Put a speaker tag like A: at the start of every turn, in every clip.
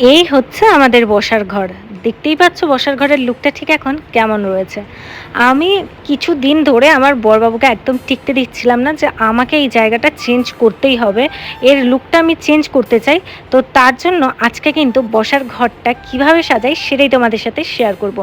A: এই হচ্ছে আমাদের বসার ঘর। দেখতেই পাচ্ছ বসার ঘরের লুকটা ঠিক এখন কেমন রয়েছে। আমি কিছু দিন ধরে আমার বরবাবুকে একদম টিকতে দিচ্ছিলাম না যে আমাকে এই জায়গাটা চেঞ্জ করতেই হবে। এর লুকটা আমি চেঞ্জ করতে চাই। তো তার জন্য আজকে কিন্তু বসার ঘরটা কীভাবে সাজাই সেটাই তোমাদের সাথে শেয়ার করব।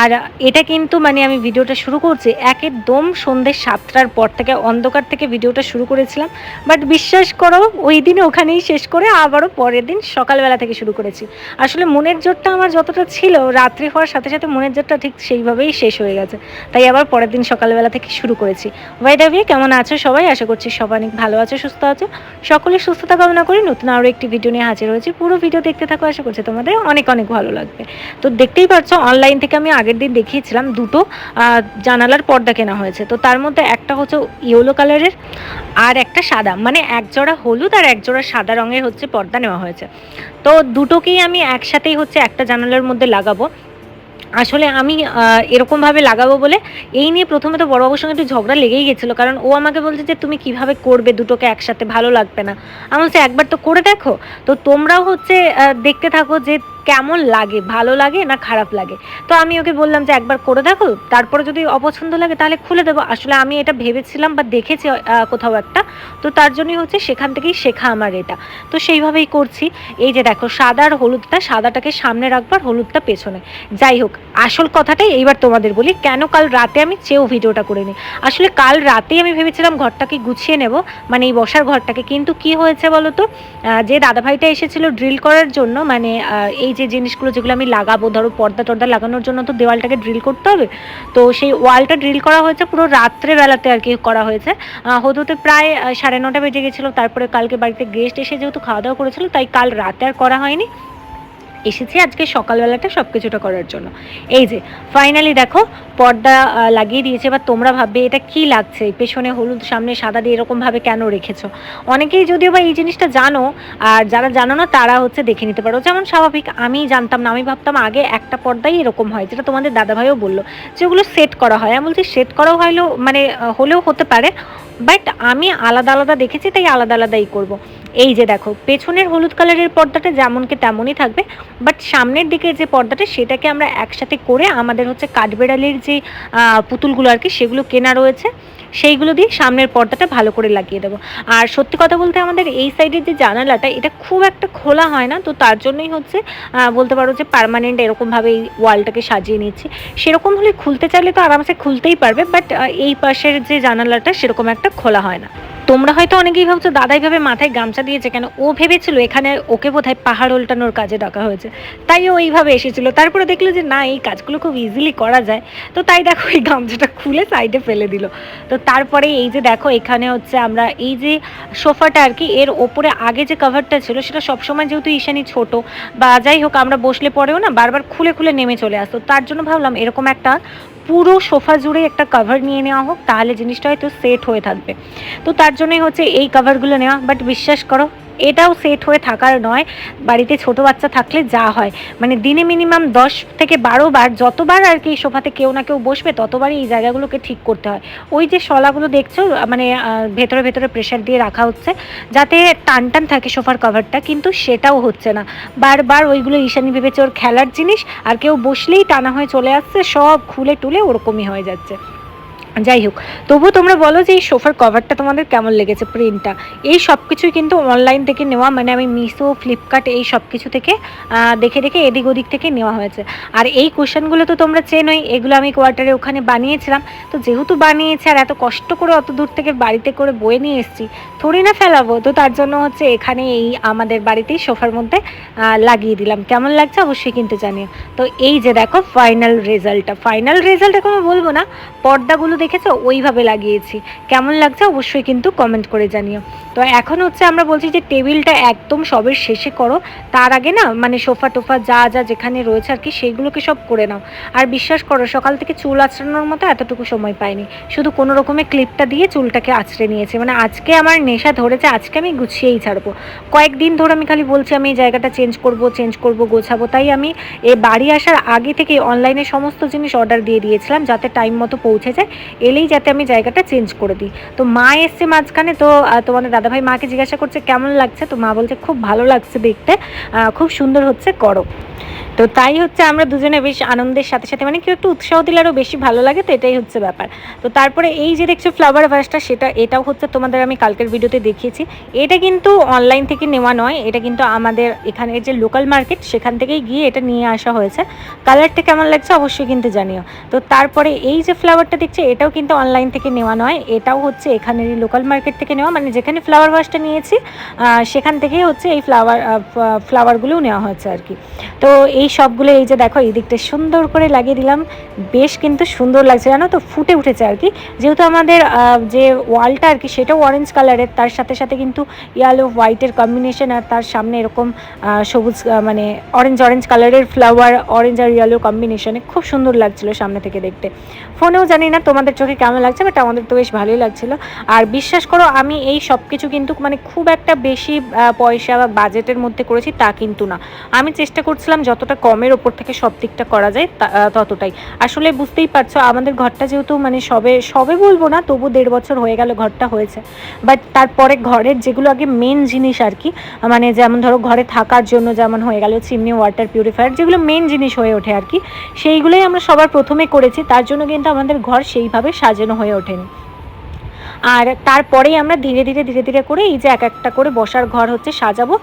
A: আর এটা কিন্তু মানে আমি ভিডিওটা শুরু করছি একদম সন্ধ্যে সাতটার পর থেকে অন্ধকার থেকে ভিডিওটা শুরু করেছিলাম। বাট বিশ্বাস করো, ওই দিন ওখানেই শেষ করে আবারও পরের দিন সকালবেলা থেকে শুরু করেছি। আসলে মনের জোরটা আমার যতটা ছিল, রাত্রি হওয়ার সাথে সাথে মনের জোরটা ঠিক সেইভাবেই শেষ হয়ে গেছে। তাই আবার পরের দিন সকালবেলা থেকে শুরু করেছি। ওয়াইদাভিয়ে কেমন আছো সবাই? আশা করছি সবাই অনেক ভালো আছো, সুস্থ আছো। সকলের সুস্থতা কামনা করি নতুন আরও একটি ভিডিও নিয়ে হাজির হয়েছি। পুরো ভিডিও দেখতে থাকো, আশা করছি তোমাদের অনেক অনেক ভালো লাগবে। তো দেখতেই পাচ্ছ অনলাইন থেকে আমি আগের দিন দেখিয়েছিলাম দুটো জানালার পর্দা কেনা হয়েছে। তো তার মধ্যে একটা হচ্ছে ইয়েলো কালারের আর একটা সাদা মানে এক জোড়া হলুদ আর এক জোড়া সাদা রঙের হচ্ছে পর্দা নেওয়া হয়েছে। তো দুটোকেই আমি একসাথেই হচ্ছে একটা জানালার মধ্যে লাগাবো। আসলে আমি এরকমভাবে লাগাবো বলে এই নিয়ে প্রথমে তো বড়বাবুর সঙ্গে একটু ঝগড়া লেগেই গেছিল, কারণ ও আমাকে বলছে যে তুমি কীভাবে করবে দুটোকে একসাথে, ভালো লাগবে না। আমি বলছি, একবার তো করে দেখো। তো তোমরাও হচ্ছে দেখতে থাকো যে কেমন লাগে, ভালো লাগে না খারাপ লাগে? তো আমি ওকে বললাম যে, একবার করে দেখো, তারপরে যদি অপছন্দ লাগে তাহলে খুলে দেবো। আসলে আমি এটা ভেবেছিলাম বা দেখেছি কোথাও একটা। তো তার জন্যই হচ্ছে সেখান থেকেই শেখা আমার এটা। তো সেইভাবেই করছি। এই যে দেখো, সাদা আর হলুদটা, সাদাটাকে সামনে রাখবার হলুদটা পেছনে। যাই হোক আসল কথাটাই এইবার তোমাদের বলি, কেন কাল রাতে আমি চেয়েও ভিডিওটা করে নিই আসলে কাল রাতেই আমি ভেবেছিলাম ঘরটাকে গুছিয়ে নেব মানে এই বসার ঘরটাকে, কিন্তু কি হয়েছে বলো তো? যে দাদাভাইটা এসেছিল ড্রিল করার জন্য মানে এই যে জিনিসগুলো যেগুলো আমি লাগাবো, ধরো পর্দা টর্দা লাগানোর জন্য তো দেওয়ালটাকে ড্রিল করতে হবে, তো সেই ওয়ালটা ড্রিল করা হয়েছে পুরো রাত্রেবেলাতে আর কি করা হয়েছে। হতে হতে প্রায় সাড়ে নটা বেজে গেছিল, তারপরে কালকে বাড়িতে গেস্ট এসে যেহেতু খাওয়া দাওয়া করেছিল, তাই কাল রাতে আর করা হয়নি। এসেছি আজকে সকালবেলাটা সব কিছুটা করার জন্য। এই যে ফাইনালি দেখো, পর্দা লাগিয়ে দিয়েছে বা তোমরা ভাববে এটা কি লাগছে? পেছনে হলুদ, সামনে সাদা দিয়ে এরকমভাবে কেন রেখেছো? অনেকেই যদিও বা এই জিনিসটা জানো, আর যারা জানো না, তারা হচ্ছে দেখে নিতে পারো। যেমন স্বাভাবিক, আমি জানতাম না, আমি ভাবতাম আগে একটা পর্দাই এরকম হয়, যেটা তোমাদের দাদাভাইও বলল যেগুলো সেট করা হয়। আমি বলছি সেট করা হলেও মানে হলেও হতে পারে বাট আমি আলাদা আলাদা দেখেছি, তাই আলাদা আলাদাই করব। এই যে দেখো, পেছনের হলুদ কালারের পর্দাটা যেমনকে তেমনই থাকবে বাট সামনের দিকের যে পর্দাটা সেটাকে আমরা একসাথে করে আমাদের হচ্ছে কাঠবেড়ালির যে পুতুলগুলো আর কি সেগুলো কেনা রয়েছে, সেইগুলো দিয়ে সামনের পর্দাটা ভালো করে লাগিয়ে দেবো। আর সত্যি কথা বলতে আমাদের এই সাইডের যে জানালাটা, এটা খুব একটা খোলা হয় না, তো তার জন্যই হচ্ছে বলতে পারো যে পারমানেন্ট এরকমভাবে এই ওয়ালটাকে সাজিয়ে নিচ্ছি। সেরকম হলে খুলতে চাইলে তো আরামসে খুলতেই পারবে বাট এই পাশের যে জানালাটা সেরকম একটা খোলা হয় না। তোমরা হয়তো অনেকেই ভাবছ দাদাই ভাবে মাথায় গামছা দিয়েছে কেন? ও ভেবেছিল এখানে ওকে বোধহয় পাহাড় উল্টানোর কাজে ডাকা হয়েছে। তাই ও এইভাবে এসেছিল। তারপরে দেখল যে, না, এই কাজগুলো খুব ইজিলি করা যায়। তো তাই দেখো, এই গামছাটা খুলে সাইডে ফেলে দিল। তো তারপরে এই যে দেখো, এখানে হচ্ছে আমরা এই যে সোফাটা আর কি, এর ওপরে আগে যে কভারটা ছিল, সেটা সবসময় যেহেতু ঈশানি ছোট বা যাই হোক, আমরা বসলে পরেও না বারবার খুলে খুলে নেমে চলে আসতো। তার জন্য ভাবলাম এরকম একটা পুরো সোফা জুড়ে একটা কভার নিয়ে নেওয়া হোক, তাহলে জিনিসটা হয়তো সেট হয়ে থাকবে। তো তার জন্যই হচ্ছে এই কভারগুলো নেওয়া। বাট বিশ্বাস করো এটাও সেট হয়ে থাকার নয়। বাড়িতে ছোট বাচ্চা থাকলে যা হয়। মানে দিনে মিনিমাম দশ থেকে বারো বার যতবার আর কি সোফাতে কেউ না কেউ বসবে, ততবারই এই জায়গাগুলোকে ঠিক করতে হয়। ওই যে শলাগুলো দেখছ মানে ভেতরে ভেতরে প্রেশার দিয়ে রাখা হচ্ছে, যাতে টান টান থাকে সোফার কভারটা কিন্তু সেটাও হচ্ছে না। বারবার ওইগুলো ঈশানি ভেবেছে ওর খেলার জিনিস, আর কেউ বসলেই টানা হয়ে চলে আসছে, সব খুলে টুলে ওরকমই হয়ে যাচ্ছে। যাই হোক তবুও তোমরা বলো যে এই সোফার কভারটা তোমাদের কেমন লেগেছে প্রিন্টটা এই সব কিছুই কিন্তু অনলাইন থেকে নেওয়া মানে আমি মিশো, ফ্লিপকার্ট এই সব কিছু থেকে দেখে দেখে এদিক ওদিক থেকে নেওয়া হয়েছে। আর এই কোশ্চেনগুলো তো তোমরা চেনোই, এগুলো আমি কোয়ার্টারে ওখানে বানিয়েছিলাম। তো যেহেতু বানিয়েছি আর এত কষ্ট করে অত দূর থেকে বাড়িতে করে বয়ে নিয়ে এসেছি, থোড়ি না ফেলাবো। তো তার জন্য হচ্ছে এখানে এই আমাদের বাড়িতেই সোফার মধ্যে লাগিয়ে দিলাম। কেমন লাগছে অবশ্যই কিন্তু জানিও। তো এই যে দেখো ফাইনাল রেজাল্টটা ফাইনাল রেজাল্ট এখন বলব না, পর্দাগুলো দেখেছ? ওইভাবে লাগিয়েছি। কেমন লাগছে অবশ্যই কিন্তু কমেন্ট করে জানিও। তো এখন হচ্ছে আমরা বলছি যে টেবিলটা একদম সবের শেষে করো। তার আগে না মানে সোফা টোফা যা যা যেখানে রয়েছে আর কি সেগুলোকে সব করে নাও। আর বিশ্বাস করো, সকাল থেকে চুল আঁচড়ানোর মতো এতটুকু সময় পাইনি। শুধু কোনো রকমের ক্লিপটা দিয়ে চুলটাকে আঁচড়ে নিয়েছে। মানে আজকে আমার নেশা ধরেছে, আজকে আমি গুছিয়েই ছাড়বো। কয়েকদিন ধরে আমি খালি বলছি আমি এই জায়গাটা চেঞ্জ করব চেঞ্জ করব, গোছাবো। তাই আমি এ বাড়ি আসার আগে থেকে অনলাইনে সমস্ত জিনিস অর্ডার দিয়ে দিয়েছিলাম যাতে টাইম মতো পৌঁছে যায়। এলেই যাতে আমি জায়গাটা চেঞ্জ করে দিই। তো মা এসছে মাঝখানে, তো তোমাদের দাদাভাই মাকে জিজ্ঞাসা করছে, কেমন লাগছে? তো মা বলছে, খুব ভালো লাগছে দেখতে খুব সুন্দর হচ্ছে, করো। তো তাই হচ্ছে আমরা দুজনে বেশ আনন্দের সাথে সাথে মানে কেউ একটু উৎসাহ দিলে আরও বেশি ভালো লাগে, তো এটাই হচ্ছে ব্যাপার। তো তারপরে এই যে দেখছ ফ্লাওয়ার ভাসটা সেটা, এটাও হচ্ছে তোমাদের আমি কালকের ভিডিওতে দেখিয়েছি। এটা কিন্তু অনলাইন থেকে নেওয়া নয়, এটা কিন্তু আমাদের এখানে যে লোকাল মার্কেট সেখান থেকেই গিয়ে এটা নিয়ে আসা হয়েছে। কালারটা কেমন লাগছে অবশ্যই কিন্তু জানিও। তো তারপরে এই যে ফ্লাওয়ারটা দেখছি, এটাও কিন্তু অনলাইন থেকে নেওয়া নয়, এটাও হচ্ছে এখানেরই লোকাল মার্কেট থেকে নেওয়া মানে যেখানে ফ্লাওয়ার ভাসটা নিয়েছি সেখান থেকেই হচ্ছে এই ফ্লাওয়ার ফ্লাওয়ারগুলোও নেওয়া হয়েছে আর কি। তো এই সবগুলো, এই যে দেখো, এই দিকটা সুন্দর করে লাগিয়ে দিলাম। বেশ কিন্তু সুন্দর লাগছে, জানো তো? ফুটে উঠেছে আর কি। যেহেতু আমাদের যে ওয়ালটা আর কি, সেটাও অরেঞ্জ কালারের তার সাথে সাথে কিন্তু ইয়েলো হোয়াইটের কম্বিনেশন আর তার সামনে এরকম সবুজ মানে অরেঞ্জ অরেঞ্জ কালারের ফ্লাওয়ার অরেঞ্জ আর ইয়েলো কম্বিনেশনে খুব সুন্দর লাগছিল সামনে থেকে দেখতে। ফোনেও জানি না তোমাদের চোখে কেমন লাগছে বাট আমাদের তো বেশ ভালোই লাগছিল। আর বিশ্বাস করো, আমি এই সব কিছু কিন্তু মানে খুব একটা বেশি পয়সা বা বাজেটের মধ্যে করেছি তা কিন্তু না। আমি চেষ্টা করছিলাম যতটা কমের ওপর থেকে সব দিকটা করা যায় ততটাই। আসলে বুঝতেই পারছ, আমাদের ঘরটা যেহেতু মানে সবে সবে বলব না, তবু দেড় বছর হয়ে গেল ঘরটা হয়েছে। বাট তারপরে ঘরের যেগুলো আগে মেন জিনিস আর কি মানে যেমন ধরো ঘরে থাকার জন্য যেমন হয়ে গেল চিমনি ওয়াটার পিউরিফায়ার যেগুলো মেন জিনিস হয়ে ওঠে আর কি, সেইগুলোই আমরা সবার প্রথমে করেছি। তার জন্য কিন্তু আমাদের ঘর সেইভাবে সাজানো হয়ে ওঠেনি। আর তারপরেই আমরা ধীরে ধীরে ধীরে ধীরে করে এই যে এক একটা করে বসার ঘর হচ্ছে সাজাবো।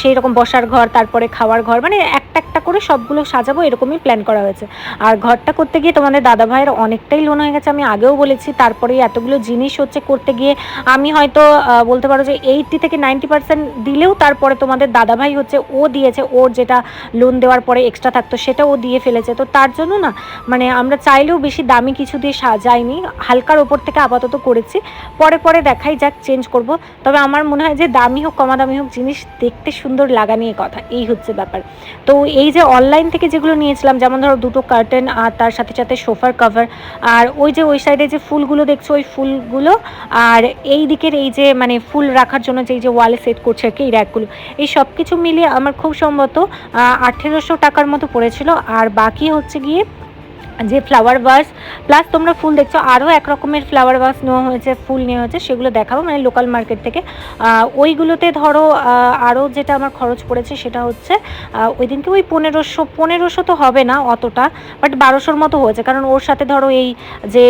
A: সেই রকম বসার ঘর, তারপরে খাওয়ার ঘর মানে একটা একটা করে সবগুলো সাজাবো এরকমই প্ল্যান করা হয়েছে। আর ঘরটা করতে গিয়ে তোমাদের দাদা ভাইয়ের অনেকটাই লোন হয়ে গেছে, আমি আগেও বলেছি, তারপরে এতগুলো জিনিস হচ্ছে করতে গিয়ে আমি হয়তো বলতে পারো যে এইটটি থেকে নাইনটি পার্সেন্ট দিলেও তারপরে তোমাদের দাদা ভাই হচ্ছে ও দিয়েছে, ওর যেটা লোন দেওয়ার পরে এক্সট্রা থাকতো সেটা ও দিয়ে ফেলেছে। তো তার জন্য না মানে আমরা চাইলেও বেশি দামি কিছু দিয়ে সাজাইনি, হালকার ওপর থেকে আপাতত করেছি। পরে পরে দেখাই যাক চেঞ্জ করব। তবে আমার মনে হয় যে দামি হোক কমা দামি হোক, জিনিস দেখতে সুন্দর লাগা নিয়ে কথা। এই হচ্ছে ব্যাপার। তো এই যে অনলাইন থেকে যেগুলো নিয়েছিলাম, যেমন ধরো দুটো কার্টেন আর তার সাথে সাথে সোফার কভার আর ওই যে ওই সাইডে যে ফুলগুলো দেখছ, ওই ফুলগুলো, আর এই দিকের এই যে মানে ফুল রাখার জন্য যে এই যে ওয়ালে সেট করছে আর কি, এই র্যাকগুলো এই সব কিছু মিলিয়ে আমার খুব সম্ভবত আঠেরোশো টাকার মতো পড়েছিল। আর বাকি হচ্ছে গিয়ে যে ফ্লাওয়ার ভাস প্লাস তোমরা ফুল দেখছ, আরও এক রকমের ফ্লাওয়ার ভাস নেওয়া হয়েছে, ফুল নেওয়া হয়েছে, সেগুলো দেখাবো মানে লোকাল মার্কেট থেকে। ওইগুলোতে ধরো আরও যেটা আমার খরচ পড়েছে সেটা হচ্ছে ওই দিনকে ওই পনেরোশো পনেরোশো তো হবে না অতটা বাট বারোশোর মতো হয়েছে। কারণ ওর সাথে ধরো এই যে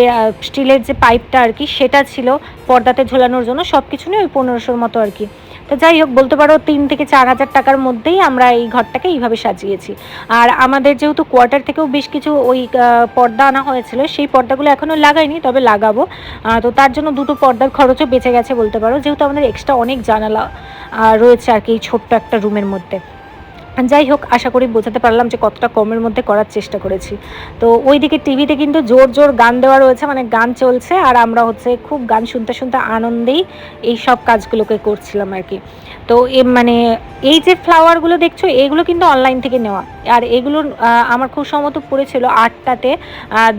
A: স্টিলের যে পাইপটা আর কি, সেটা ছিল পর্দাতে ঝোলানোর জন্য সব কিছু নিয়ে ওই পনেরোশোর মতো আর কি। তো যাই হোক, বলতে পারো তিন থেকে চার হাজার টাকার মধ্যেই আমরা এই ঘরটাকে এইভাবে সাজিয়েছি। আর আমাদের যেহেতু কোয়ার্টার থেকেও বেশ কিছু ওই পর্দা আনা হয়েছিল, সেই পর্দাগুলো এখনও লাগাইনি, তবে লাগাবো। তো তার জন্য দুটো পর্দার খরচও বেঁচে গেছে বলতে পারো, যেহেতু আমাদের এক্সট্রা অনেক জানালা রয়েছে আর কি এই ছোট্ট একটা রুমের মধ্যে। যাই হোক আশা করি বোঝাতে পারলাম যে কতটা কমের মধ্যে করার চেষ্টা করেছি। তো ওইদিকে টিভিতে কিন্তু জোর জোর গান দেওয়া রয়েছে মানে গান চলছে আর আমরা হচ্ছে খুব গান শুনতে শুনতে আনন্দেই এই সব কাজগুলোকে করছিলাম আর কি। তো এ মানে এই যে ফ্লাওয়ারগুলো দেখছ এগুলো কিন্তু অনলাইন থেকে নেওয়া। আর এগুলোর আহ, আমার খুব সম্মত পড়েছিল আটটাতে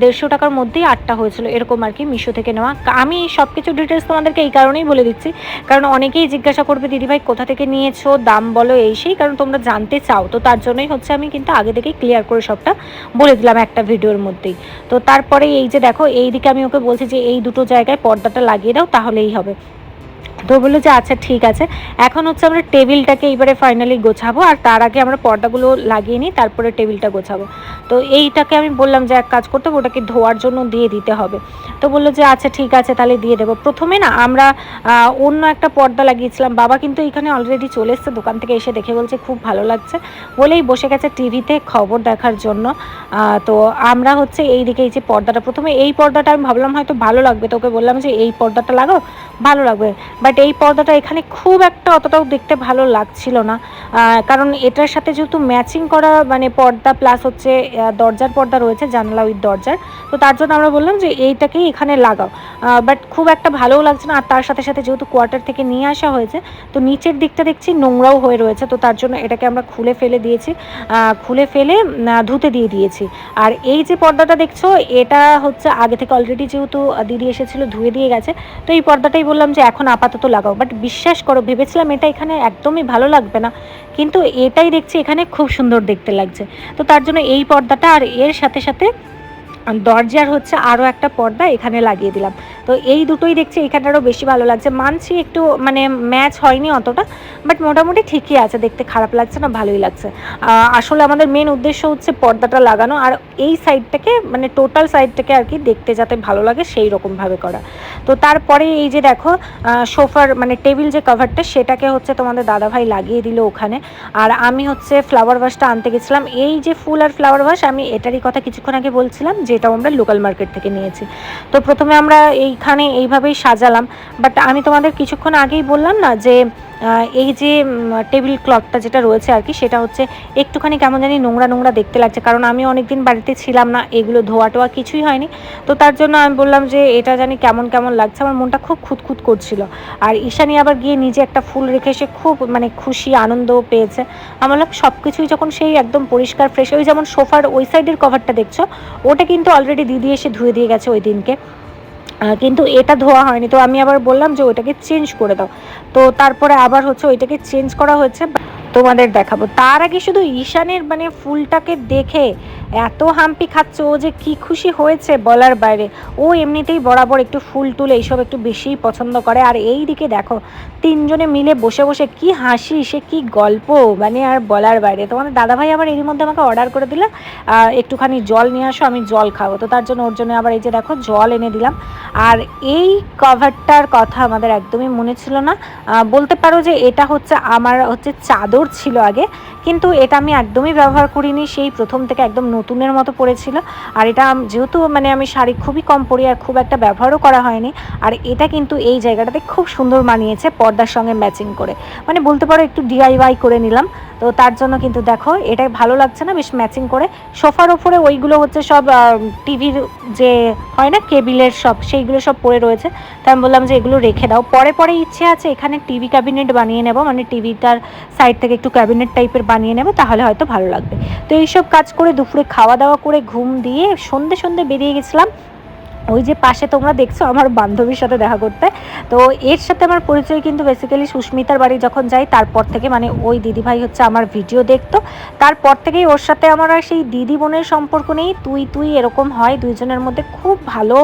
A: দেড়শো টাকার মধ্যেই আটটা হয়েছিল এরকম আর কি মিশো থেকে নেওয়া। আমি সব কিছু ডিটেলস তোমাদেরকে এই কারণেই বলে দিচ্ছি। কারণ অনেকেই জিজ্ঞাসা করবে দিদিভাই কোথা থেকে নিয়েছো? দাম বলো এই সেই কারণ তোমরা জানতে চাও। তো তার জন্যই হচ্ছে আমি কিন্তু আগে থেকেই ক্লিয়ার করে সবটা বলে দিলাম একটা ভিডিওর মধ্যেই। তো তারপরে এই যে দেখো এই দিকে আমি ওকে বলছি যে এই দুটো জায়গায় পর্দাটা লাগিয়ে দাও, তাহলেই হবে। তো বলল যে আচ্ছা ঠিক আছে। এখন হচ্ছে আমরা টেবিলটাকে এইবারে ফাইনালি গোছাবো আর তার আগে আমরা পর্দাগুলো লাগিয়ে নিই, তারপরে টেবিলটা গোছাবো। তো এইটাকে আমি বললাম যে, এক কাজ করতে হবে, ওটাকে ধোয়ার জন্য দিয়ে দিতে হবে। তো বলল যে আচ্ছা ঠিক আছে, তাহলে দিয়ে দেবো। প্রথমে না আমরা অন্য একটা পর্দা লাগিয়েছিলাম। বাবা কিন্তু এখানে অলরেডি চলে এসছে দোকান থেকে, এসে দেখে বলছে, খুব ভালো লাগছে। বলেই বসে গেছে টিভিতে খবর দেখার জন্য। তো আমরা হচ্ছে এই দিকে এই যে পর্দাটা, প্রথমে এই পর্দাটা আমি ভাবলাম হয়তো ভালো লাগবে। তোকে বললাম যে, এই পর্দাটা লাগাও, ভালো লাগবে। বাট এই পর্দাটা এখানে খুব একটা অতটাও দেখতে ভালো লাগছিল না। কারণ এটার সাথে যেহেতু ম্যাচিং করা মানে পর্দা প্লাস হচ্ছে দরজার পর্দা রয়েছে, জানলা উইথ দরজার। তো তার জন্য আমরা বললাম যে এইটাকেই এখানে লাগাও। বাট খুব একটা ভালোও লাগছে না। আর তার সাথে সাথে যেহেতু কোয়ার্টার থেকে নিয়ে আসা হয়েছে, তো নিচের দিকটা দেখছি নোংরাও হয়ে রয়েছে। তো তার জন্য এটাকে আমরা খুলে ফেলে দিয়েছি। খুলে ফেলে ধুতে দিয়ে দিয়েছি। আর এই যে পর্দাটা দেখছ, এটা হচ্ছে আগে থেকে অলরেডি যেহেতু দিদি এসেছিল, ধুয়ে দিয়ে গেছে। তো এই পর্দাটাই বললাম যে এখন আপাতত লাগাও। বাট বিশ্বাস করো, ভেবেছিলাম এটা এখানে একদমই ভালো লাগবে না। কিন্তু এটাই দেখছি এখানে খুব সুন্দর দেখতে লাগছে। তো তার জন্য এই পর্দাটা আর এর সাথে সাথে দরজার হচ্ছে আরও একটা পর্দা এখানে লাগিয়ে দিলাম। তো এই দুটোই দেখছি, এখানটারও বেশি ভালো লাগছে। মানছি একটু মানে ম্যাচ হয়নি অতটা বাট মোটামুটি ঠিকই আছে, দেখতে খারাপ লাগছে না, ভালোই লাগছে। আসলে আমাদের মেন উদ্দেশ্য হচ্ছে পর্দাটা লাগানো, আর এই সাইডটাকে মানে টোটাল সাইডটাকে আর কি দেখতে যাতে ভালো লাগে, সেই রকমভাবে করা। তো তারপরে এই যে দেখো সোফার মানে টেবিল যে কভারটা সেটাকে হচ্ছে তোমাদের দাদাভাই লাগিয়ে দিল ওখানে। আর আমি হচ্ছে ফ্লাওয়ার ভাসটা আনতে গেছিলাম। এই যে ফুল আর ফ্লাওয়ার ভাস আমি এটারই কথা কিছুক্ষণ আগে বলছিলাম যেটাও আমরা লোকাল মার্কেট থেকে নিয়েছি। তো প্রথমে আমরা এইখানে এইভাবেই সাজালাম বাট আমি তোমাদের কিছুক্ষণ আগেই বললাম না যে এই যে টেবিল ক্লথটা যেটা রয়েছে আর কি, সেটা হচ্ছে একটুখানি কেমন জানি নোংরা নোংরা দেখতে লাগছে। কারণ আমি অনেকদিন বাড়িতে ছিলাম না, এগুলো ধোয়া টোয়া কিছুই হয়নি। তো তার জন্য আমি বললাম যে, এটা জানি কেমন কেমন লাগছে। আমার মনটা খুব খুঁতখুত করছিল। আর ঈশানি আবার গিয়ে নিজে একটা ফুল রেখে সে খুব মানে খুশি আনন্দ পেয়েছে। আমার বললাম সব কিছুই যখন সেই একদম পরিষ্কার ফ্রেশ ওই যেমন সোফার ওই সাইডের কভারটা দেখছ, ওটা কিন্তু অলরেডি দিদি এসে ধুয়ে দিয়ে গেছে ওই দিনকে। কিন্তু এটা ধোয়া হয়নি। তো আমি আবার বললাম যে ওইটাকে চেঞ্জ করে দাও। তো তারপরে আবার হচ্ছে ওইটাকে চেঞ্জ করা হয়েছে। তোমাদের দেখাবো। তার আগে শুধু ঈশানের মানে ফুলটাকে দেখে এত হাম্পি খাচ্ছে ও যে কি খুশি হয়েছে বলার বাইরে। ও এমনিতেই বরাবর একটু ফুল টুল এইসব একটু বেশিই পছন্দ করে। আর এই দিকে দেখো তিনজনে মিলে বসে বসে কি হাসি সে কি গল্প মানে আর বলার বাইরে। তোমাদের দাদাভাই আবার এরই মধ্যে আমাকে অর্ডার করে দিলে আহ, একটুখানি জল নিয়ে আসো আমি জল খাব। তো তার জন্য ওর জন্য আবার এই যে দেখো জল এনে দিলাম। আর এই কভারটার কথা আমাদের একদমই মনে ছিল না। বলতে পারো যে এটা হচ্ছে আমার হচ্ছে চাদর ছিল আগে কিন্তু এটা আমি একদমই ব্যবহার করিনি। সেই প্রথম থেকে একদম নতুনের মতো পড়েছিল আর এটা যেহেতু মানে আমি শাড়ি খুবই কম পরি আর খুব একটা ব্যবহারও করা হয়নি, আর এটা কিন্তু এই জায়গাটাতে খুব সুন্দর মানিয়েছে পর্দার সঙ্গে ম্যাচিং করে। মানে বলতে পারো একটু ডিআইওয়াই করে নিলাম। তো তার জন্য কিন্তু দেখো, এটা ভালো লাগছে না, বেশ ম্যাচিং করে। সোফার ওপরে ওইগুলো হচ্ছে সব টিভির যে হয় না, কেবিলের সব, সেইগুলো সব পড়ে রয়েছে। তাই আমি বললাম যে এগুলো রেখে দাও। পরে পরে ইচ্ছে আছে এখানে টিভি ক্যাবিনেট বানিয়ে নেব মানে টিভিটার সাইড থেকে একটু ক্যাবিনেট টাইপের বানিয়ে নেব, তাহলে হয়তো ভালো লাগবে। তো এইসব কাজ করে দুপুরে খাওয়া দাওয়া করে ঘুম দিয়ে সন্ধে সন্ধে বেরিয়ে গেছিলাম। ওই যে পাশে তোমরা দেখছ আমার বান্ধবীর সাথে দেখা করতে। তো এর সাথে আমার পরিচয় কিন্তু বেসিক্যালি সুস্মিতার বাড়ি যখন যাই তারপর থেকে মানে ওই দিদিভাই হচ্ছে আমার ভিডিও দেখতো। তারপর থেকেই ওর সাথে আমার আর সেই দিদি বোনের সম্পর্ক নেই। তুই তুই এরকম হয়, দুইজনের মধ্যে খুব ভালো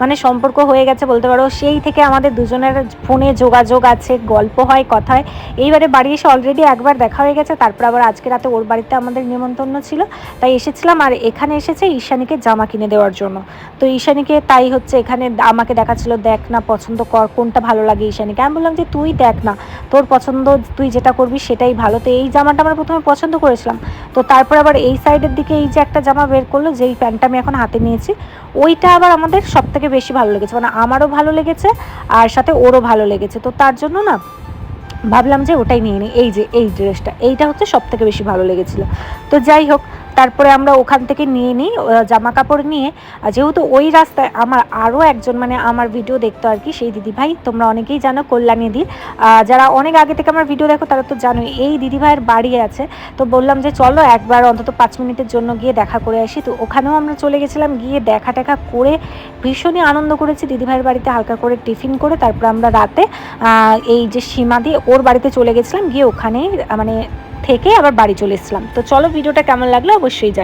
A: মানে সম্পর্ক হয়ে গেছে বলতে পারো। সেই থেকে আমাদের দুজনের ফোনে যোগাযোগ আছে, গল্প হয়, কথা হয়। এইবারে বাড়ি এসে অলরেডি একবার দেখা হয়ে গেছে, তারপর আবার আজকে রাতে ওর বাড়িতে আমাদের নিমন্ত্রণ ছিল। তাই এসেছিলাম আর এখানে এসেছে ঈশানীকে জামা কিনে দেওয়ার জন্য। তো ঈশানীকে তাই হচ্ছে এখানে আমাকে দেখাচ্ছিল, দেখ না, পছন্দ কর, কোনটা ভালো লাগে ঈশানীকে আমি বললাম যে, তুই দেখ না, তোর পছন্দ, তুই যেটা করবি সেটাই ভালো। তো এই জামাটা আমরা প্রথমে পছন্দ করেছিলাম। তো তারপর আবার এই সাইডের দিকে এই যে একটা জামা বের করল, যেই প্যান্টটা আমি এখন হাতে নিয়েছি, ওইটা আবার আমাদের সব থেকে বেশি ভালো লেগেছে। মানে আমারও ভালো লেগেছে, আর সাথে ওরও ভালো লেগেছে। তো তার জন্য না, ভাবলাম যে ওটাই নিয়ে নিই এই যে, এই ড্রেসটা এইটা হচ্ছে সব থেকে বেশি ভালো লেগেছিলো। তো যাই হোক তারপরে আমরা ওখান থেকে নিয়ে নিই জামা কাপড় নিয়ে। যেহেতু ওই রাস্তায় আমার আরও একজন মানে আমার ভিডিও দেখতো আর কি, সেই দিদিভাই, তোমরা অনেকেই জানো কল্যাণী দি যারা অনেক আগে থেকে আমার ভিডিও দেখো, তারা তো জানোই, এই দিদিভাইয়ের বাড়ি আছে। তো বললাম যে চলো একবার অন্তত পাঁচ মিনিটের জন্য গিয়ে দেখা করে আসি। তো ওখানেও আমরা চলে গেছিলাম, গিয়ে দেখা টেখা করে ভীষণই আনন্দ করেছি। দিদিভাইয়ের বাড়িতে হালকা করে টিফিন করে, তারপর আমরা রাতে এই যে সীমা দিয়ে ওর বাড়িতে চলে গেছিলাম। গিয়ে ওখানেই মানে থেকে আবার বাড়ি চলে এসলাম তো চলো ভিডিওটা কেমন লাগল অবশ্যই জানি।